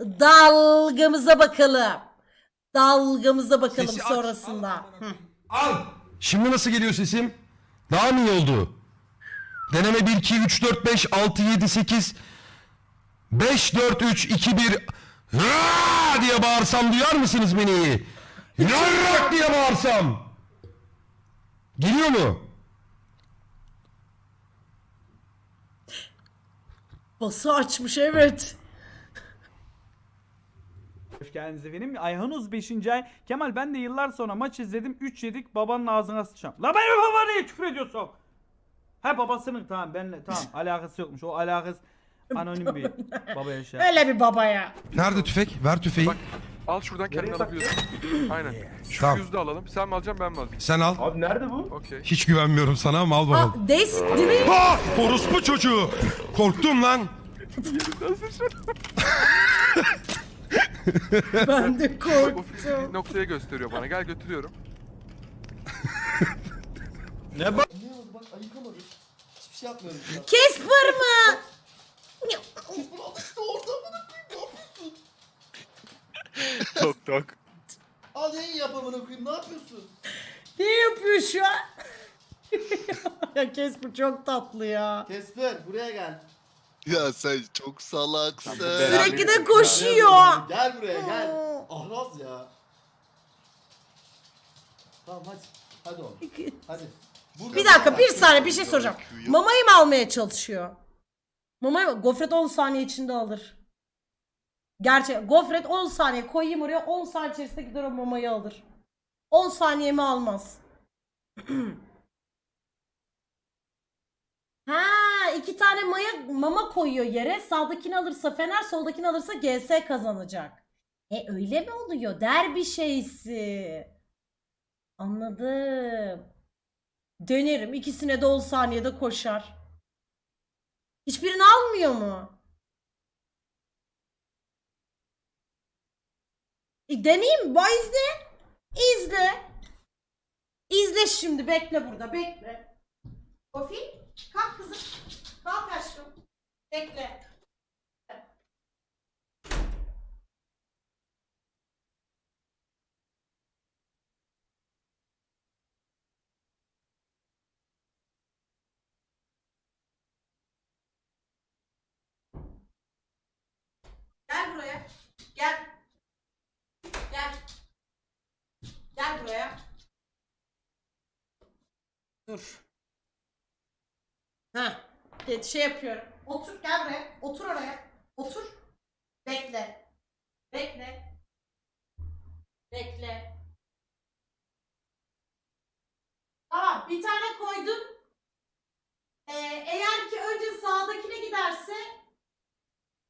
dalgamıza bakalım. Dalgamıza bakalım Sesi aç. sonrasında. Hı. Al. Şimdi nasıl geliyor sesim? Daha mı iyi oldu? Deneme 1, 2, 3, 4, 5, 6, 7, 8, 5, 4, 3, 2, 1. Raa diye bağırsam duyar mısınız beni? Yarrak diye bağırsam. Geliyor mu? Bası açmış evet. Geldiniz efendim. Ayhanuz 5. ay. Kemal ben de yıllar sonra maç izledim. 3 yedik babanın ağzına sıçacağım. La benim baba niye küfür ediyorsun? Ha babasının tamam benle tamam alakası yokmuş. O alakası anonim bir baba yaşa. Öyle bir babaya. Nerede tüfek? Ver tüfeği. Bak. Al şuradan kendini alabiliyorsun. Aynen. Şu Tamam. yüzü de alalım. Sen mi alacaksın ben mi alayım? Sen al. Abi nerede bu? Okey. Hiç güvenmiyorum sana ama al bakalım. Aa, Days değil mi? Ah! Orospu çocuğu! Korktum lan. Ben de korktum. fiziği noktaya gösteriyor bana. Gel götürüyorum. Ne bak? Ne oldu bak ayıkamadım. Hiçbir şey yapmıyorum şu an. Casper mı? Bunu al işte orada amına koyayım ne yapıyorsun? Tok tok. Al yayın yap amına koyayım ne yapıyorsun? Ne yapıyor şu an? ya Casper çok tatlı ya. Kesper buraya gel. Ya sen çok salaksın. Sürekli de koşuyor. Gel buraya gel. Ahraz ya. Tamam hadi. Hadi oğlum. Hadi. Burada Bir dakika bir saniye bir şey soracağım. Mamayı mı almaya çalışıyor? Mamayı mı? Gofret 10 saniye içinde alır. Gerçek. Gofret 10 saniye koyayım oraya 10 saniye içerisinde gider o mamayı alır. 10 saniyemi almaz. ha iki tane maya, mama koyuyor yere. Sağdakini alırsa Fener, soldakini alırsa GS kazanacak. E öyle mi oluyor? Derbi şeysi. Anladım. Dönerim. İkisine de 10 saniyede koşar. Hiçbirini almıyor mu? E, deneyeyim? Bak izle. İzle. İzle şimdi. Bekle burada. Bekle. Kofi. Kalk kızım. Kalk aşkım. Bekle. Gel buraya. Gel. Gel. Gel buraya. Dur. Ha. Şey yapıyorum. Otur gel buraya. Otur oraya. Otur. Bekle. Bekle. Bekle. Tamam bir tane koydum. Ee, eğer ki önce sağdakine giderse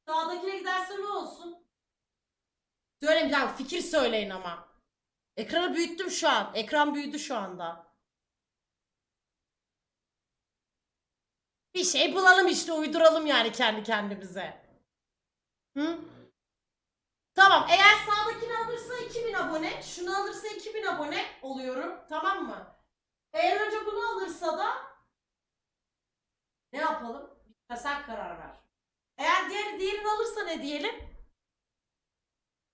Sağdakine giderse ne olsun? Söyleyin bir dakika fikir söyleyin ama. Ekranı büyüttüm şu an. Ekran büyüdü şu anda. Bir şey bulalım işte uyduralım yani kendi kendimize. Hı? Tamam eğer sağdakini alırsa 2000 abone, şunu alırsa 2000 abone oluyorum. Tamam mı? Eğer önce bunu alırsa da ne yapalım? Ha, sen karar ver. Eğer diğer diğerini alırsa ne diyelim?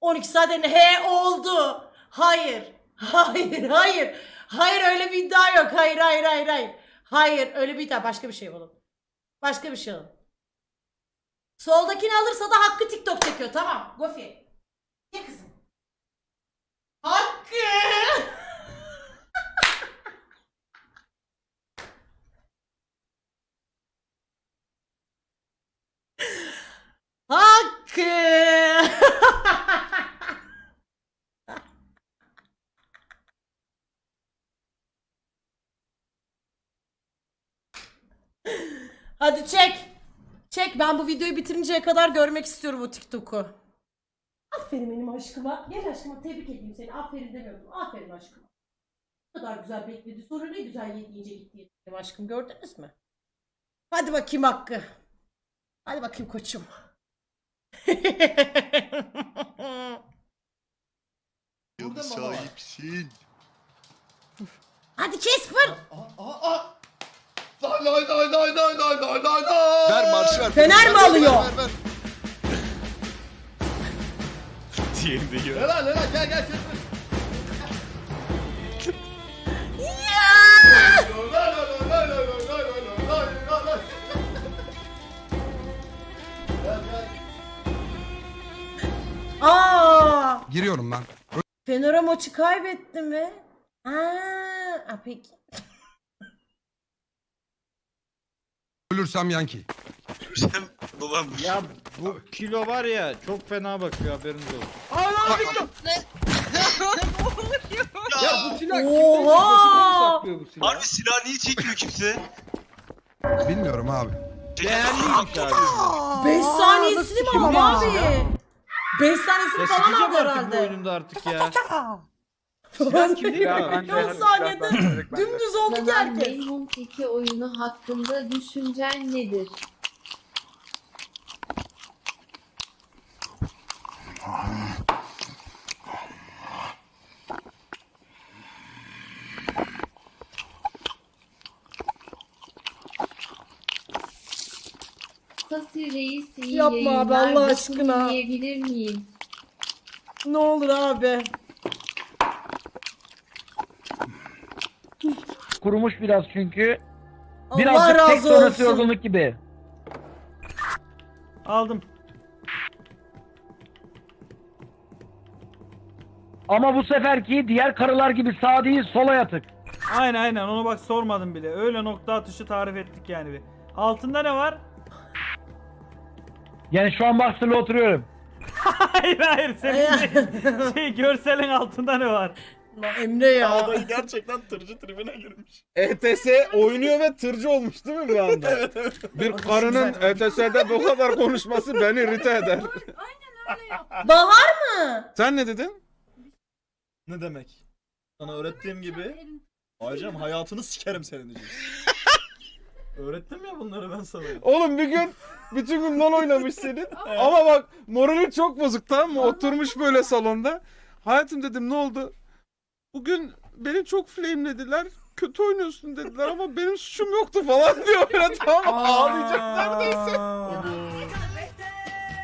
12 saatte ne? He oldu. Hayır. Hayır, hayır. Hayır öyle bir iddia yok. Hayır, hayır, hayır, hayır. Hayır, öyle bir iddia. Başka bir şey bulun. Başka bir şey. Soldakini alırsa da Hakkı TikTok çekiyor. Tamam. Gofi. Ye kızım. Hakkı. Hadi çek. Çek ben bu videoyu bitirinceye kadar görmek istiyorum o TikTok'u. Aferin benim aşkıma. Gel aşkıma tebrik edeyim seni. Aferin demiyorum. Aferin aşkıma. Ne kadar güzel bekledi. Sonra ne güzel yediğince gitti benim aşkım. Gördünüz mü? Hadi bakayım Hakkı. Hadi bakayım koçum. Burada mı baba var? sahipsin. Hadi Casper. Aha aha aha. Lay lay lay lay lay lay lay lay lay. Ver marşı ver. Fener mi Ver, ver, alıyor? ver, ver. Diğerinde yiyor. Helal helal gel gel. Aa! Giriyorum ben. Fener'e maçı kaybetti mi? Aa, a peki. Ölürsem Yankee. Babam. Ya bu kilo var ya çok fena bakıyor haberiniz olsun. Ya bu silah Oha! saklıyor bu silahı. Harbi silah niye çekmiyor kimse? Bilmiyorum abi. Beğendiymiş abi. 5 saniyesini mi ama abi? 5 saniyesini Ya falan sikeceğim aldı artık bu herhalde. oyununda artık ya. Ya, 10 saniyede dümdüz oldu ki Kanan herkes. Maymun Teki oyunu hakkında düşüncen nedir? Sasi Reis iyi Yapma abi, yayınlar. Allah Bakın aşkına. Yiyebilir miyim? Ne olur abi. Kurumuş biraz çünkü. Allah Birazcık tek razı sonrası olsun. yorgunluk gibi. Aldım. Ama bu seferki diğer karılar gibi sağ değil sola yatık. Aynen aynen onu bak sormadım bile. Öyle nokta atışı tarif ettik yani bir. Altında ne var? Yani şu an Boxer'la oturuyorum. hayır hayır senin şey, şey görselin altında ne var? Emre ya. gerçekten tırcı tribüne girmiş. ETS E oynuyor ve tırcı olmuş değil mi bir anda? evet evet. Bir karının ETS'de bu kadar konuşması beni irite eder. Bahar mı? Sen ne dedin? Ne demek? Sana öğrettiğim gibi Aycam hayatını sikerim senin diyeceksin. Öğrettim ya bunları ben sana. Oğlum bir gün bütün gün LoL oynamış senin. Ama bak morali çok bozuk tamam mı? Oturmuş böyle salonda. Hayatım dedim ne oldu? Bugün beni çok flamelediler. Kötü oynuyorsun dediler ama benim suçum yoktu falan diyor böyle tamam? Ağlayacak neredeyse.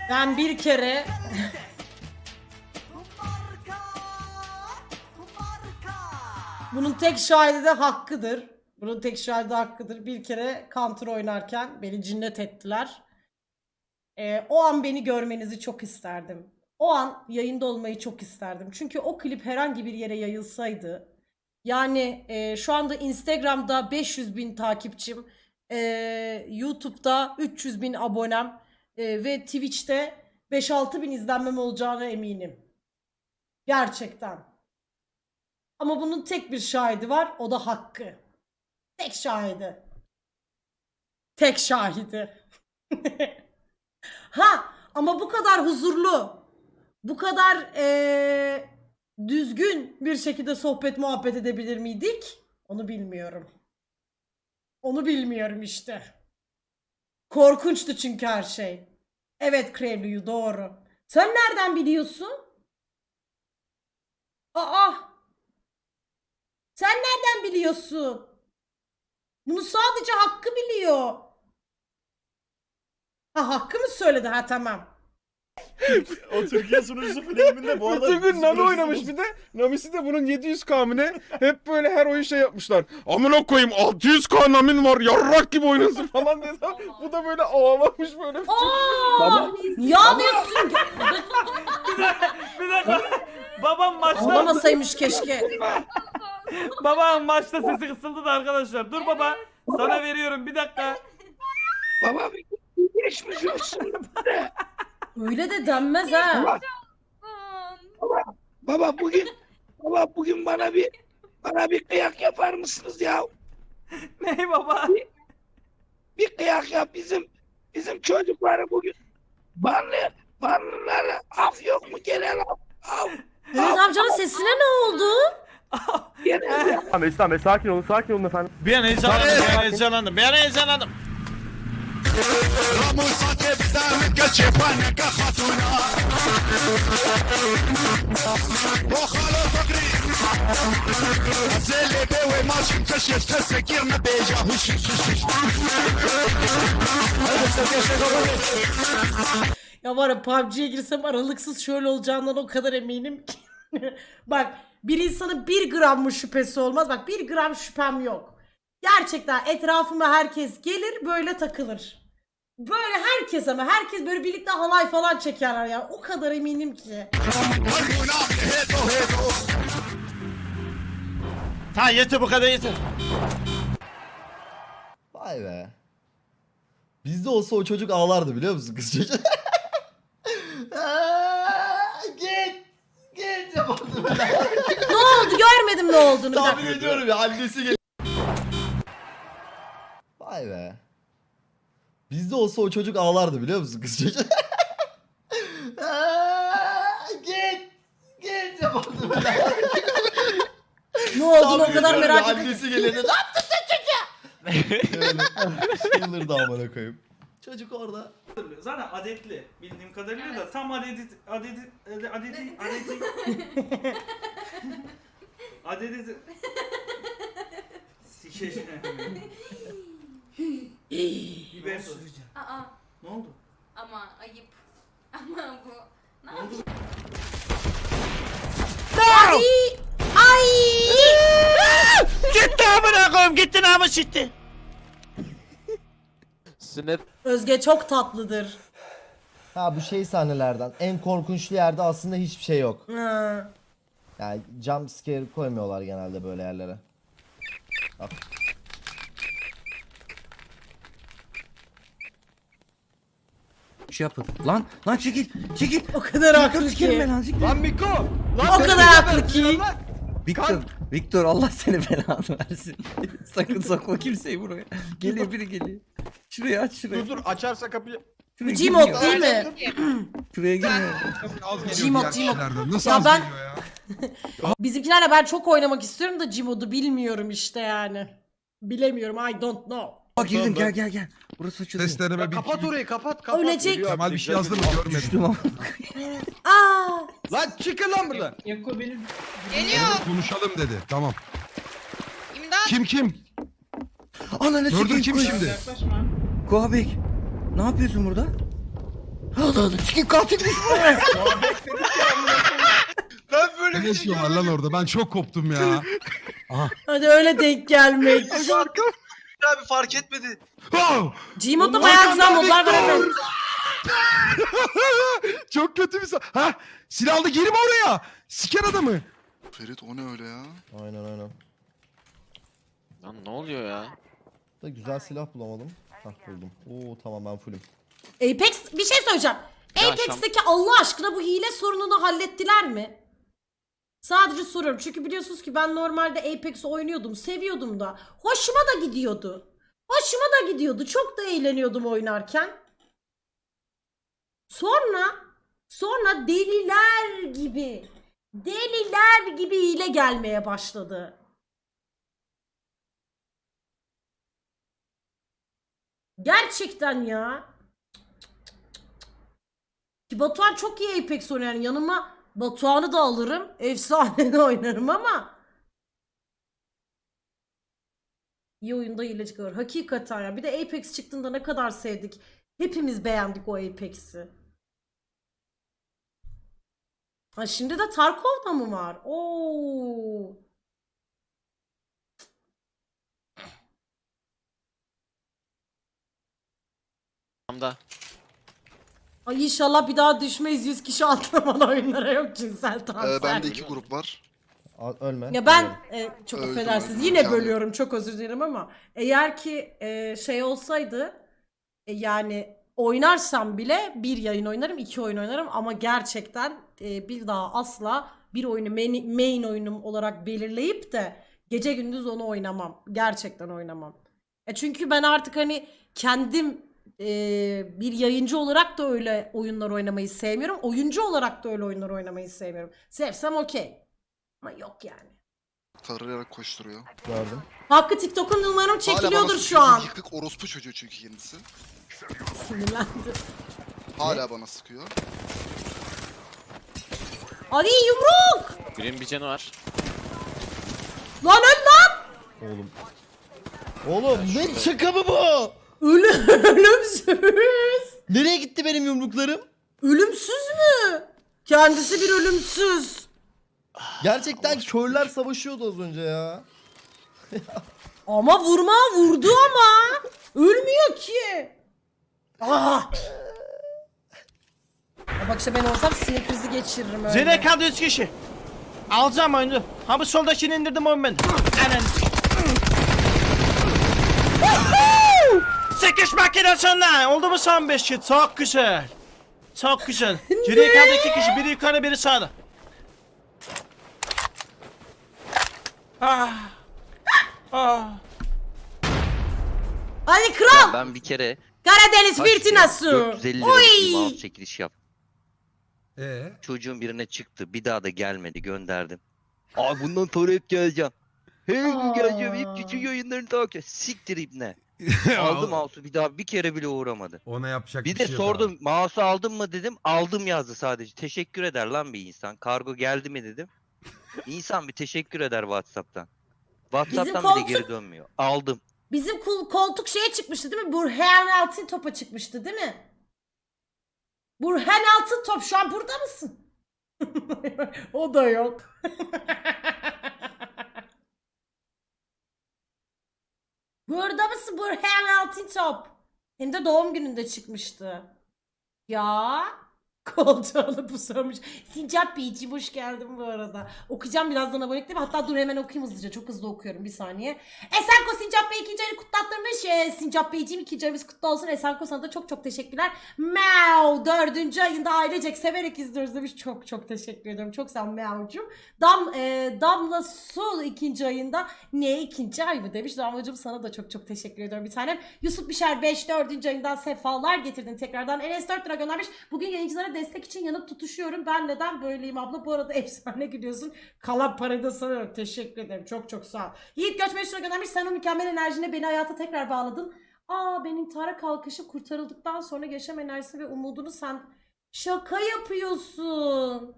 Ben bir kere Bunun tek şahidi de hakkıdır. Bunun tek şahidi de hakkıdır. Bir kere counter oynarken beni cinnet ettiler. Ee, o an beni görmenizi çok isterdim. O an yayında olmayı çok isterdim. Çünkü o klip herhangi bir yere yayılsaydı yani e, şu anda Instagram'da 500 bin takipçim, e, YouTube'da 300 bin abonem e, ve Twitch'te 5-6 bin izlenmem olacağına eminim. Gerçekten. Ama bunun tek bir şahidi var. O da Hakkı. Tek şahidi. Tek şahidi. ha ama bu kadar huzurlu, bu kadar eee, düzgün bir şekilde sohbet muhabbet edebilir miydik? Onu bilmiyorum. Onu bilmiyorum işte. Korkunçtu çünkü her şey. Evet Krevliyu doğru. Sen nereden biliyorsun? Aa! Sen nereden biliyorsun? Bunu sadece Hakkı biliyor. Ha Hakkı mı söyledi? Ha tamam. O Türkiye sunucusu filminde bu arada... Bütün gün Nano oynamış bir de. Namisi de bunun 700k mı ne? Hep böyle her oyun şey yapmışlar. Amına koyayım 600k Namin var yarrak gibi oynasın falan dedi. Bu da böyle ağlamış böyle. Aa! Niye ağlıyorsun? Bir dakika. Babam maçta Ağlamasaymış keşke. babam maçta sesi kısıldı da arkadaşlar. Dur baba. Sana veriyorum bir dakika. Baba bir geçmiş olsun. Öyle de denmez ha. Baba bugün baba bugün bana bir bana bir kıyak yapar mısınız ya? Ney baba? Bir kıyak yap bizim bizim çocukları bugün banlı banlıları af yok mu genel af af Mehmet amcanın sesine ne oldu? genel Tamam İslam Bey sakin olun sakin olun efendim. Bir an heyecanlandım, bir an heyecanlandım, bir an heyecanlandım. Ya var ya PUBG'ye girsem aralıksız şöyle olacağından o kadar eminim ki. Bak bir insanın bir gram mı şüphesi olmaz. Bak bir gram şüphem yok. Gerçekten etrafıma herkes gelir böyle takılır. Böyle herkes ama herkes böyle birlikte halay falan çekerler ya. O kadar eminim ki. Ha yeter bu kadar yeter. Vay be. Bizde olsa o çocuk ağlardı biliyor musun kız çocuğu? Aa, git. Git yapardı böyle. Ne oldu görmedim ne olduğunu. Bir Tahmin dakika. ediyorum ya annesi gel. Vay be. Bizde olsa o çocuk ağlardı biliyor musun kız çocuğu? Aa, git. Git yapardı böyle. Ne olduğunu o kadar merak ettim. Annesi gelirdi. Ne yaptın sen çocuğa? Öyle. Yılırdı amına koyayım. Çocuk orada. Zaten adetli bildiğim kadarıyla da tam adedi adedi adedi adedi adedi adedi Sikeceğim. Biber süreceğim. Aa Ne oldu? ama ayıp. Ama bu ne Ne oldu? Ay! Ay! Gitti amına koyayım gitti namus gitti. Sinir. Özge çok tatlıdır. Ha bu şey sahnelerden. En korkunçlu yerde aslında hiçbir şey yok. Ha. Yani jump scare koymuyorlar genelde böyle yerlere. Bak. Şey yapın. Lan lan çekil çekil. O kadar haklı ki. lan çekil. Lan Miko. O kadar haklı ki. Victor, Victor Allah seni belanı versin. Sakın sokma kimseyi buraya. Geliyor biri geliyor. Şuraya aç şuraya. Dur dur açarsa kapıyı. Şuraya Gmod değil mi? Şuraya geliyor Gmod, Gmod. Nasıl Ya ben- ya? Bizimkilerle ben çok oynamak istiyorum da Gmod'u bilmiyorum işte yani. Bilemiyorum I don't know. Bak girdim gel gel gel. Burası açılıyor. Ses deneme bir Kapat orayı kapat kapat. Ölecek. Geliyor Kemal bir şey yazdı mı görmedim. Düştüm ama. Aa! Lan çıkın lan buradan. Konuşalım dedi. Tamam. İmdat. Kim kim? Ananı Murder sikeyim. kim şimdi? Kuabek. Ne yapıyorsun burada? Allah Allah sikeyim katil düşmüş. Ben böyle Ne işin var lan orada? Ben çok koptum ya. Hadi öyle denk gelmek. Abi fark etmedi. Gmod'da bayağı güzel modlar var evet. çok kötü bir sa- Ha? Silahlı girme oraya. Siker adamı. Ferit o ne öyle ya? Aynen aynen. Lan ne oluyor ya? Da güzel silah bulamadım. Hah buldum. Oo tamam ben fullüm. Apex bir şey söyleyeceğim. Ya Apex'teki Allah aşkına bu hile sorununu hallettiler mi? Sadece soruyorum çünkü biliyorsunuz ki ben normalde Apex oynuyordum, seviyordum da. Hoşuma da gidiyordu. Hoşuma da gidiyordu. Çok da eğleniyordum oynarken. Sonra sonra deliler gibi deliler gibi hile gelmeye başladı. Gerçekten ya. Ki Batuhan çok iyi Apex oynar. Yani yanıma Batuhan'ı da alırım. Efsane de oynarım ama. İyi oyunda hile çıkıyor. Hakikaten ya. Bir de Apex çıktığında ne kadar sevdik. Hepimiz beğendik o Apex'i. Ha şimdi de Tarkov'da mı var? Oo. Tamda. Ay inşallah bir daha düşmeyiz 100 kişi atlamalı oyunlara yok cinsel transfer. Ee, bende iki grup var. Al- ölme. Ya ben e, çok Öldüm, affedersiniz öldüm. yine Yani. bölüyorum çok özür dilerim ama eğer ki e, şey olsaydı e, yani oynarsam bile bir yayın oynarım iki oyun oynarım ama gerçekten e, bir daha asla bir oyunu main, main oyunum olarak belirleyip de gece gündüz onu oynamam. Gerçekten oynamam. E çünkü ben artık hani kendim e, bir yayıncı olarak da öyle oyunlar oynamayı sevmiyorum. Oyuncu olarak da öyle oyunlar oynamayı sevmiyorum. Sevsem okey. Ama yok yani. Tarayarak koşturuyor. Gördüm. Hakkı TikTok'un Hala çekiliyordur bana şu sıkıyor. an. Yıkık orospu çocuğu çünkü kendisi. Sinirlendi. Hala bana sıkıyor. Ali yumruk! Green bir canı var. Lan öl lan! Oğlum. Oğlum ne şaka mı bu? Ölüm, ölümsüz. Nereye gitti benim yumruklarım? Ölümsüz mü? Kendisi bir ölümsüz. Gerçekten körler savaşıyordu az önce ya. Ama vurma vurdu ama. Ölmüyor ki. Ah. Ya bak işte ben olsam sinir krizi geçiririm öyle. Zene kaldı 3 kişi. Alacağım oyunu. Ha bu soldakini indirdim oyun ben. Ananı Sekiş makinesinden. Oldu mu son 5 kişi? Çok güzel. Çok güzel. Geriye kaldı 2 kişi. Biri yukarı biri sağda. Ah. Ah. Hadi kral. Ben bir kere Karadeniz kaç fırtınası. lira? 450 lira Oy. bir mouse çekiliş yaptım. Ee? Çocuğun birine çıktı. Bir daha da gelmedi. Gönderdim. Aa bundan sonra hep geleceğim. Gün geleceğim. Hep küçük yayınlarını takip. Siktir ibne. Aldım mouse'u bir daha bir kere bile uğramadı. Ona yapacak Bir de şey yok sordum mouse'u aldın mı dedim. Aldım yazdı sadece. Teşekkür eder lan bir insan. Kargo geldi mi dedim. İnsan bir teşekkür eder Whatsapp'tan. Whatsapp'tan koltuk- bile geri dönmüyor. Aldım. Bizim kul- koltuk şeye çıkmıştı değil mi? Burhan Altın Top'a çıkmıştı değil mi? Burhan Altın Top şu an burada mısın? o da yok. burada mısın Burhan Altın Top? Hem de doğum gününde çıkmıştı. Ya koltuğu alıp usamış. Sincap Beyciğim hoş geldin bu arada. Okuyacağım birazdan abonelikle hatta dur hemen okuyayım hızlıca. Çok hızlı okuyorum bir saniye. Esenko Sincap Bey ikinci ayını kutlattırmış. Ee, Sincap Beyciğim ikinci ayımız kutlu olsun. Esenko sana da çok çok teşekkürler. Meow dördüncü ayında ailecek severek izliyoruz demiş. Çok çok teşekkür ediyorum. Çok sağ Meow'cum. Dam, e, Damla Sol ikinci ayında ne ikinci ay mı demiş. Damlacığım sana da çok çok teşekkür ediyorum bir tanem. Yusuf Bişer 5 dördüncü ayından sefalar getirdin tekrardan. Enes 4 lira göndermiş. Bugün yayıncılara destek için yanıp tutuşuyorum. Ben neden böyleyim abla? Bu arada efsane gülüyorsun. Kalan parayı da sana yok. Teşekkür ederim. Çok çok sağ ol. Yiğit Göç 5 lira göndermiş. Sen o mükemmel enerjine beni hayata tekrar bağladın. Aa benim intihara kalkışım kurtarıldıktan sonra yaşam enerjisi ve umudunu sen şaka yapıyorsun.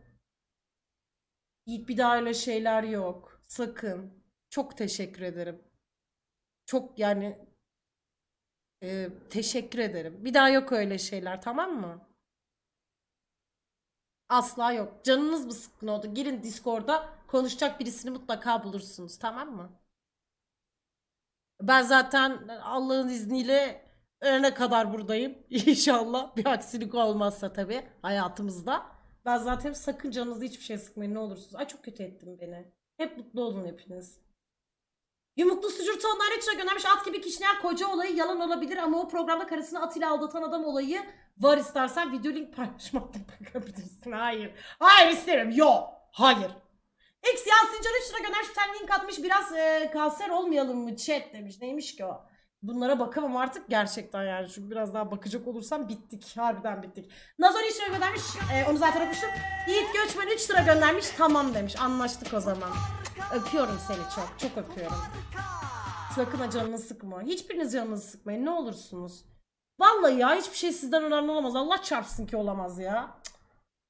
Yiğit bir daha öyle şeyler yok. Sakın. Çok teşekkür ederim. Çok yani e, teşekkür ederim. Bir daha yok öyle şeyler tamam mı? Asla yok. Canınız mı sıkkın oldu? Girin Discord'a konuşacak birisini mutlaka bulursunuz tamam mı? Ben zaten Allah'ın izniyle ölene kadar buradayım. İnşallah bir aksilik olmazsa tabii hayatımızda. Ben zaten sakın canınızı hiçbir şey sıkmayın ne olursunuz. Ay çok kötü ettim beni. Hep mutlu olun hepiniz. Yumuklu sucur tonlar lütfen göndermiş. At gibi kişiler koca olayı yalan olabilir ama o programda karısını at ile aldatan adam olayı var istersen video link paylaşmakta bakabilirsin. Hayır. Hayır istemiyorum. Yok. Hayır. X Yasincan 3 lira. Bir tane link atmış. Biraz e, kanser olmayalım mı chat demiş. Neymiş ki o? Bunlara bakamam artık gerçekten yani. Çünkü biraz daha bakacak olursam bittik. Harbiden bittik. Nazon 3 lira göndermiş. E, onu zaten okumuştum. Yiğit Göçmen 3 lira göndermiş. Tamam demiş. Anlaştık o zaman. Öpüyorum seni çok. Çok öpüyorum. Sakın ha canını sıkma. Hiçbiriniz canınızı sıkmayın. Ne olursunuz. Vallahi ya hiçbir şey sizden önemli olamaz. Allah çarpsın ki olamaz ya. Cık.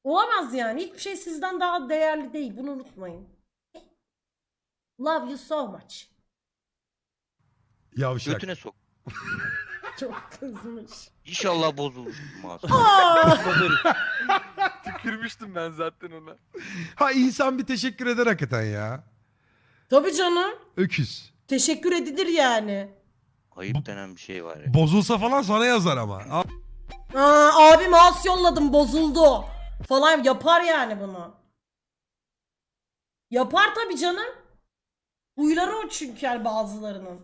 Olamaz yani. Hiçbir şey sizden daha değerli değil. Bunu unutmayın. Love you so much. Yavşak. Götüne sok. Çok kızmış. İnşallah bozulur. Aa! Tükürmüştüm ben zaten ona. Ha insan bir teşekkür eder hakikaten ya. Tabii canım. Öküz. Teşekkür edilir yani. Ayıp denen bir şey var ya. Bozulsa falan sana yazar ama. Aa, abi mouse yolladım bozuldu. Falan yapar yani bunu. Yapar tabii canım. Huyları o çünkü yani bazılarının.